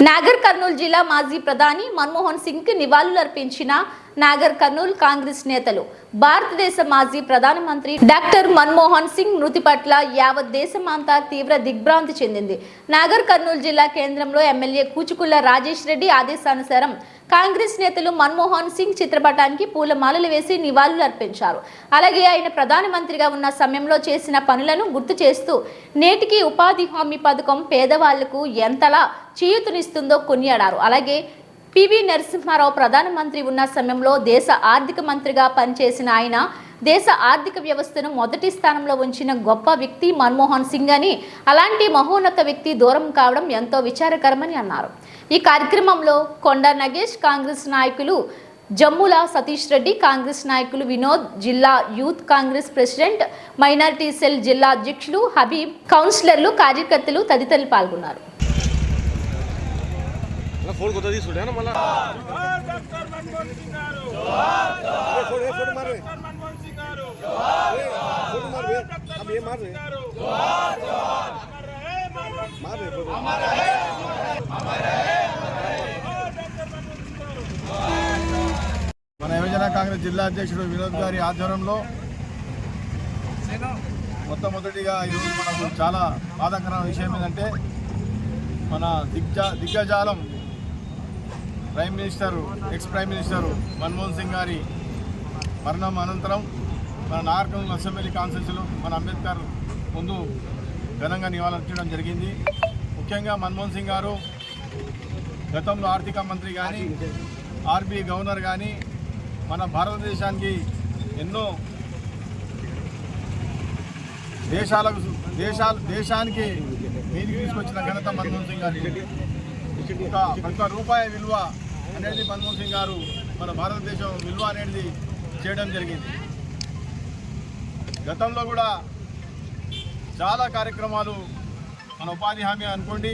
నాగర్ కర్నూలు జిల్లా మాజీ ప్రధాని మన్మోహన్ సింగ్కి నివాళులర్పించిన నాగర్ కర్నూలు కాంగ్రెస్ నేతలు. భారతదేశ మాజీ ప్రధానమంత్రి డాక్టర్ మన్మోహన్ సింగ్ మృతి పట్ల యావత్ దేశమంతా తీవ్ర దిగ్భ్రాంతి చెందింది. నాగర్ కర్నూలు జిల్లా కేంద్రంలో ఎమ్మెల్యే కూచుకుల్ల రాజేష్ రెడ్డి ఆదేశానుసారం కాంగ్రెస్ నేతలు మన్మోహన్ సింగ్ చిత్రపటానికి పూలమాలలు వేసి నివాళులు అర్పించారు. అలాగే ఆయన ప్రధానమంత్రిగా ఉన్న సమయంలో చేసిన పనులను గుర్తు చేస్తూ నేటికి ఉపాధి హామీ పథకం పేదవాళ్ళకు ఎంతలా చేయూతనిస్తుందో కొనియాడారు. అలాగే పివి నరసింహారావు ప్రధానమంత్రి ఉన్న సమయంలో దేశ ఆర్థిక మంత్రిగా పనిచేసిన ఆయన దేశ ఆర్థిక వ్యవస్థను మొదటి స్థానంలో ఉంచిన గొప్ప వ్యక్తి మన్మోహన్ సింగ్ అని అలాంటి మహోన్నత వ్యక్తి దూరం కావడం ఎంతో విచారకరమని అన్నారు. ఈ కార్యక్రమంలో కొండ నగేష్ కాంగ్రెస్ నాయకులు జమ్ముల సతీష్ రెడ్డి కాంగ్రెస్ నాయకులు వినోద్ జిల్లా youth Congress president minority cell జిల్లా అధ్యక్షులు హబీబ్ కౌన్సిలర్లు కార్యకర్తలు తదితరులు పాల్గొన్నారు. ఫోన్ కొత్త తీసుకుంటాను మళ్ళా? మన యువజన కాంగ్రెస్ జిల్లా అధ్యక్షుడు వినోద్ గారి ఆధ్వర్యంలో మొట్టమొదటిగా ఈరోజు మనకు చాలా బాధాకరమైన విషయం ఏంటంటే మన దిగ్జ దిగ్గజాలం prime minister ex prime minister Manmohan Singh గారి మరణం అనంతరం మన నాగర్కర్నూలు అసెంబ్లీ కాన్స్టిట్యూన్సీలో మన అంబేద్కర్ ముందు ఘనంగా నివాళులర్పించడం జరిగింది. ముఖ్యంగా మన్మోహన్ సింగ్ గారు గతంలో ఆర్థిక మంత్రి కానీ ఆర్బీఐ గవర్నర్ కానీ మన భారతదేశానికి ఎన్నో దేశాలకు దేశాలు దేశానికి మీదికి తీసుకొచ్చిన ఘనత మన్మోహన్ సింగ్ గారి ఒక ఒక్క రూపాయి విలువ అనేది మన్మోహన్ సింగ్ గారు మన భారతదేశం విలువ అనేది చేయడం జరిగింది. గతంలో కూడా చాలా కార్యక్రమాలు మన ఉపాధి హామీ అనుకోండి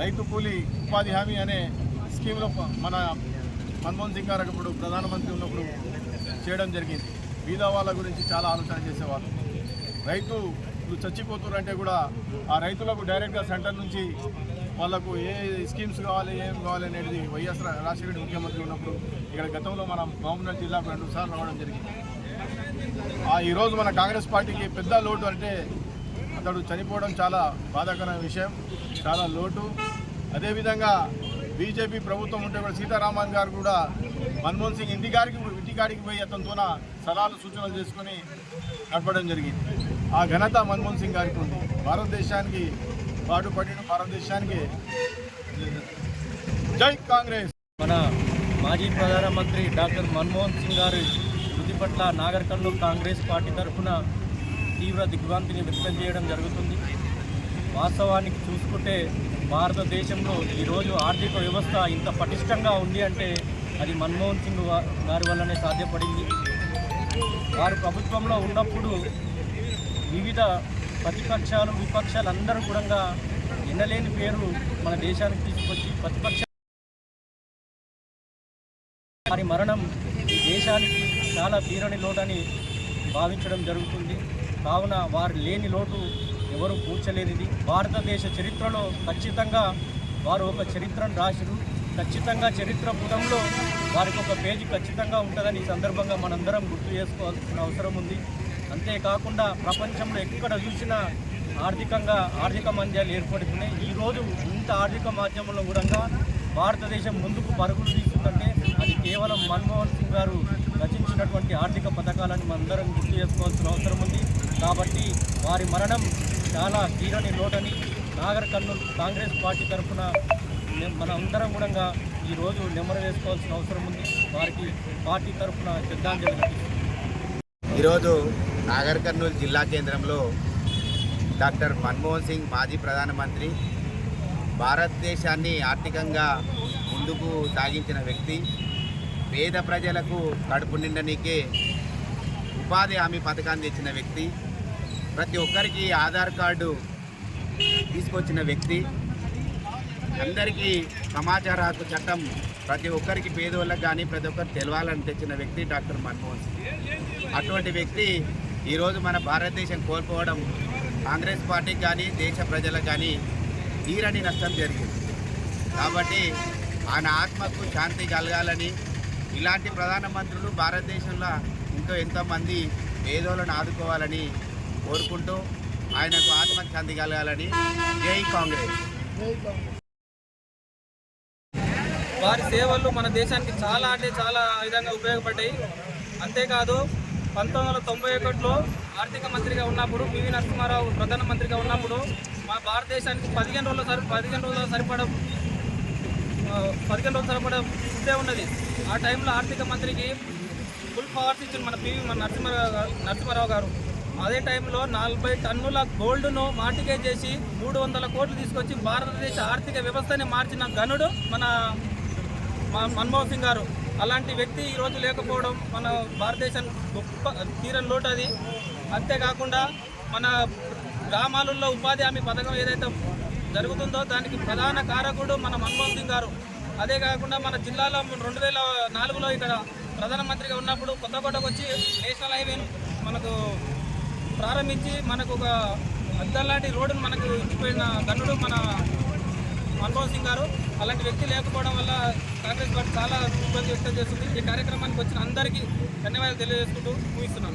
రైతు కూలి ఉపాధి హామీ అనే స్కీమ్లో మన మన్మోహన్ సింగ్ గారు ఇప్పుడు ప్రధానమంత్రి ఉన్నప్పుడు చేయడం జరిగింది. బీద వాళ్ళ గురించి చాలా ఆలోచన చేసేవాళ్ళు. రైతులు చచ్చిపోతున్నారు అంటే కూడా ఆ రైతులకు డైరెక్ట్గా సెంటర్ నుంచి వాళ్ళకు ఏ స్కీమ్స్ కావాలి ఏం కావాలి అనేది వైఎస్ రాజశేఖర ముఖ్యమంత్రి ఉన్నప్పుడు ఇక్కడ గతంలో మన మహబూబ్నగర్ జిల్లాకు రెండు సార్లు రావడం జరిగింది. ఆ ఈరోజు మన కాంగ్రెస్ పార్టీకి పెద్ద లోటు అంటే అతడు చనిపోవడం చాలా బాధాకరమైన విషయం చాలా లోటు. అదేవిధంగా బీజేపీ ప్రభుత్వం ఉంటే కూడా సీతారామన్ గారు కూడా మన్మోహన్ సింగ్ ఇంటికాడికి ఇంటికాడికి పోయి అతనితోన సలహాలు సూచనలు చేసుకొని నడపడం జరిగింది. ఆ ఘనత మన్మోహన్ సింగ్ గారికి ఉంది. భారతదేశానికి పాటుపడిన భారతదేశానికి జై కాంగ్రెస్. మన మాజీ ప్రధానమంత్రి డాక్టర్ మన్మోహన్ సింగ్ గారి మృతి పట్ల నాగర్ కాంగ్రెస్ పార్టీ తరఫున తీవ్ర దిగ్భ్రాంతిని వ్యక్తం చేయడం జరుగుతుంది. వాస్తవానికి చూసుకుంటే భారతదేశంలో ఈరోజు ఆర్థిక వ్యవస్థ ఇంత పటిష్టంగా ఉంది అంటే అది మన్మోహన్ సింగ్ గారి వల్లనే సాధ్యపడింది. వారు ప్రభుత్వంలో ఉన్నప్పుడు వివిధ ప్రతిపక్షాలు విపక్షాలు అందరూ కూడా ఎన్నలేని పేరు మన దేశానికి తీసుకొచ్చి ప్రతిపక్ష వారి మరణం ఈ దేశానికి చాలా తీరని లోటని భావించడం జరుగుతుంది. కావున వారు లేని లోటు ఎవరు పూడ్చలేనిది భారతదేశ చరిత్రలో ఖచ్చితంగా వారు ఒక చరిత్రను రాసిరు. ఖచ్చితంగా చరిత్ర పుటంలో వారికి ఒక పేజీ ఖచ్చితంగా ఉంటుందని ఈ సందర్భంగా మనందరం గుర్తు చేసుకోవాల్సిన అవసరం ఉంది. అంతేకాకుండా ప్రపంచంలో ఎక్కడ చూసినా ఆర్థికంగా ఆర్థిక మంద్యాలు ఏర్పడుతున్నాయి. ఈరోజు ఇంత ఆర్థిక మాధ్యమంలో కూడా భారతదేశం ముందుకు పరుగులు తీస్తుందంటే అది కేవలం మన్మోహన్ సింగ్ గారు రచించినటువంటి ఆర్థిక పథకాలను మనందరం గుర్తు చేసుకోవాల్సిన అవసరం ఉంది. కాబట్టి వారి మరణం చాలా తీరని లోటని నాగర్ కర్నూలు కాంగ్రెస్ పార్టీ తరఫున మన అందరం కూడా ఈరోజు నెమరు వేసుకోవాల్సిన అవసరం ఉంది. వారికి పార్టీ తరఫున శ్రద్ధాంజలి ఈరోజు నాగర్ కర్నూలు జిల్లా కేంద్రంలో డాక్టర్ మన్మోహన్ సింగ్ మాజీ ప్రధానమంత్రి భారతదేశాన్ని ఆర్థికంగా ముందుకు సాగించిన వ్యక్తి పేద ప్రజలకు కడుపు నిండనీకే ఉపాధి హామీ పథకాన్ని తెచ్చిన వ్యక్తి ప్రతి ఒక్కరికి ఆధార్ కార్డు తీసుకొచ్చిన వ్యక్తి అందరికీ సమాచార హక్కు చట్టం ప్రతి ఒక్కరికి పేదోళ్ళకి కానీ ప్రతి ఒక్కరు తెలవాలని తెచ్చిన వ్యక్తి డాక్టర్ మన్మోహన్ సింగ్. అటువంటి వ్యక్తి ఈరోజు మన భారతదేశం కోల్పోవడం కాంగ్రెస్ పార్టీకి కానీ దేశ ప్రజలకు కానీ తీరని నష్టం జరిగింది. కాబట్టి ఆయన ఆత్మకు శాంతి కలగాలని ఇలాంటి ప్రధానమంత్రులు భారతదేశంలో ఇంకా ఎంతోమంది పేదోళ్ళను ఆదుకోవాలని కోరుకుంటూ ఆయనకు ఆత్మశాంతి కలగాలని జై కాంగ్రెస్. వారి సేవలు మన దేశానికి చాలా అంటే చాలా విధంగా ఉపయోగపడ్డాయి. అంతేకాదు పంతొమ్మిది వందల తొంభై ఒకటిలో ఆర్థిక మంత్రిగా ఉన్నప్పుడు పివి నరసింహారావు ప్రధానమంత్రిగా ఉన్నప్పుడు మా భారతదేశానికి పదిహేను రోజుల సరి పదిహేను రోజుల సరిపడ పదిహేను రోజుల సరిపడ ఇదే ఉన్నది. ఆ టైంలో ఆర్థిక మంత్రికి ఫుల్ పవర్స్ ఇచ్చిన మన పివి మన నరసింహారావు గారు నరసింహారావు గారు. అదే టైంలో నలభై టన్నుల గోల్డ్ను మార్టిగేజ్ చేసి మూడు వందల కోట్లు తీసుకొచ్చి భారతదేశ ఆర్థిక వ్యవస్థని మార్చిన గనుడు మన మన్మోహన్ సింగ్ గారు. అలాంటి వ్యక్తి ఈ రోజు లేకపోవడం మన భారతదేశం గొప్ప తీరని లోటు అది. అంతేకాకుండా మన గ్రామాలలో ఉపాధి హామీ పథకం ఏదైతే జరుగుతుందో దానికి ప్రధాన కారకుడు మన మన్మోహన్ సింగ్ గారు. అదే కాకుండా మన జిల్లాలో రెండు వేల నాలుగులో ఇక్కడ ప్రధానమంత్రిగా ఉన్నప్పుడు కొత్తకోటకు వచ్చి నేషనల్ హైవేను మనకు ప్రారంభించి మనకు ఒక అద్దలాంటి రోడ్డును మనకు ఇచ్చిపోయిన గనుడు మన మన్మోహన్ సింగ్ గారు. అలాంటి వ్యక్తి లేకపోవడం వల్ల కాంగ్రెస్ పార్టీ చాలా ఇబ్బంది వ్యక్తం చేస్తుంది. ఈ కార్యక్రమానికి వచ్చిన అందరికీ ధన్యవాదాలు తెలియజేసుకుంటూ ముగిస్తున్నాను